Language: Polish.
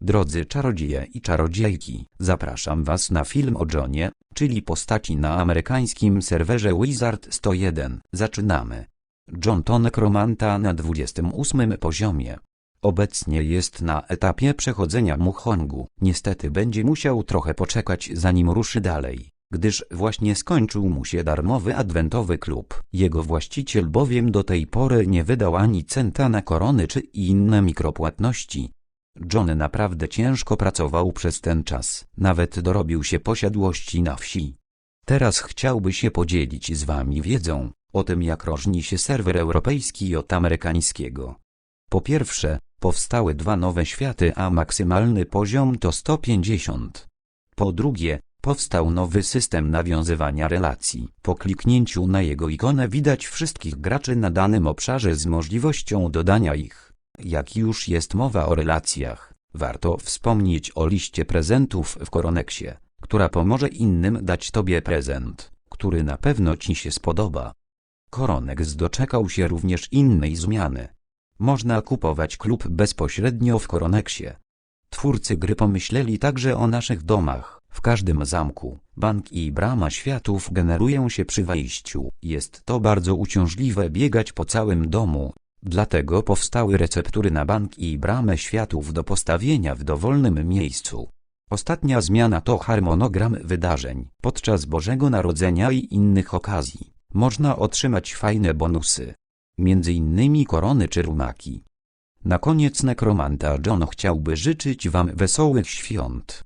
Drodzy czarodzieje i czarodziejki, zapraszam was na film o Johnie, czyli postaci na amerykańskim serwerze Wizard 101. Zaczynamy. John to nekromanta na 28 poziomie. Obecnie jest na etapie przechodzenia Muhongu. Niestety będzie musiał trochę poczekać zanim ruszy dalej, gdyż właśnie skończył mu się darmowy adwentowy klub. Jego właściciel bowiem do tej pory nie wydał ani centa na korony czy inne mikropłatności. John naprawdę ciężko pracował przez ten czas, nawet dorobił się posiadłości na wsi. Teraz chciałby się podzielić z wami wiedzą o tym jak różni się serwer europejski od amerykańskiego. Po pierwsze, powstały dwa nowe światy, a maksymalny poziom to 150. Po drugie, powstał nowy system nawiązywania relacji. Po kliknięciu na jego ikonę widać wszystkich graczy na danym obszarze z możliwością dodania ich. Jak już jest mowa o relacjach, warto wspomnieć o liście prezentów w Koroneksie, która pomoże innym dać tobie prezent, który na pewno ci się spodoba. Koronex doczekał się również innej zmiany. Można kupować klub bezpośrednio w Koroneksie. Twórcy gry pomyśleli także o naszych domach. W każdym zamku, bank i brama światów generują się przy wejściu. Jest to bardzo uciążliwe biegać po całym domu. Dlatego powstały receptury na bank i bramę światów do postawienia w dowolnym miejscu. Ostatnia zmiana to harmonogram wydarzeń. Podczas Bożego Narodzenia i innych okazji można otrzymać fajne bonusy. Między innymi korony czy rumaki. Na koniec nekromanta John chciałby życzyć wam wesołych świąt.